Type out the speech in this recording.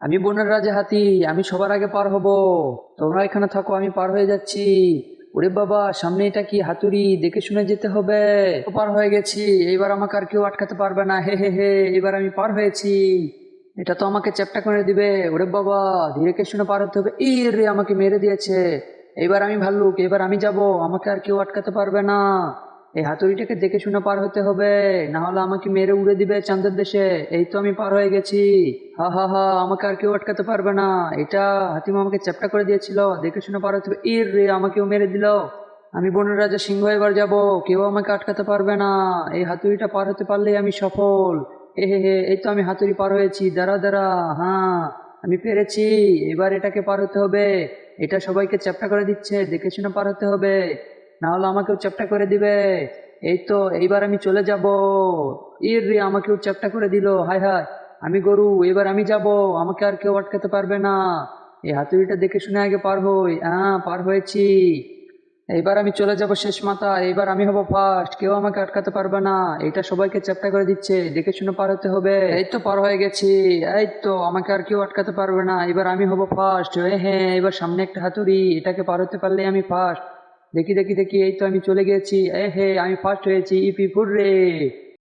আমি বনের রাজা হাতি আমি সবার আগে পার হব। তোমরা এখানে থাকো, আমি পার হয়ে যাচ্ছি। ওরে বাবা, সামনে এটা কি হাতুড়ি? দেখে শুনে যেতে হবে। পার হয়ে গেছি। এইবার আমাকে আর কেউ আটকাতে পারবে না। হে হে হে এবার আমি পার হয়েছি। এটা তো আমাকে চ্যাপটা করে দিবে। ওরে বাবা, ধীরে কে শুনে পার হতে হবে? ই রে, আমাকে মেরে দিয়েছে। এবার আমি ভাল্লুক এবার আমি যাব। আমাকে আর কেউ আটকাতে পারবে না। এই হাতুড়িটাকে দেখে শুনে পার হতে হবে। না হলে আমাকে মেরে উড়ে দিবে চাঁদের দেশে। এই তো আমি পার হয়ে গেছি। হা হা হা, আমাকে আর কেউ আটকাতে পারবে না। এটা হাতিমা আমাকে চ্যাপটা করে দিয়েছিল। দেখে শুনে পার হতে হবে। ইর রে, আমাকেও মেরে দিল। আমি বনের রাজা সিংহ এবার যাব। কেউ আমাকে আটকাতে পারবে না। এই হাতুড়িটা পার হতে পারলেই আমি সফল। হে হে হে, এই তো আমি হাতুড়ি পার হয়েছি। দাঁড়া দাঁড়া। হ্যাঁ আমি পেরেছি। এবার এটাকে পার হতে হবে। এটা সবাইকে চ্যাপটা করে দিচ্ছে। দেখে শুনে পার হতে হবে। না হলে আমাকেও চ্যাপটা করে দিবে। এই তো, এইবার আমি চলে যাব। ইর রে, আমাকেও চ্যাপটা করে দিল। হায় হায় আমি গরু, এবার আমি যাব। আমাকে আর কেউ আটকাতে পারবে না। এই হাতুড়িটা দেখে শুনে আগে পার হই। হ্যাঁ পার হয়েছি। এইবার আমি চলে যাব শেষ মাথা এইবার আমি হব ফার্স্ট কেউ আমাকে আটকাতে পারবে না। এটা সবাইকে চ্যাপটা করে দিচ্ছে। দেখে শুনে পার হতে হবে। এই তো পার হয়ে গেছি। এই তো, আমাকে আর কেউ আটকাতে পারবে না। এবার আমি হব ফার্স্ট হ্যাঁ এবার সামনে একটা হাতুড়ি। এটাকে পার হতে পারলে আমি ফার্স্ট দেখি দেখি দেখি, এই তো আমি চলে গেছি। এ হে আমি ফার্স্ট হয়েছি ইপি ফুর রে।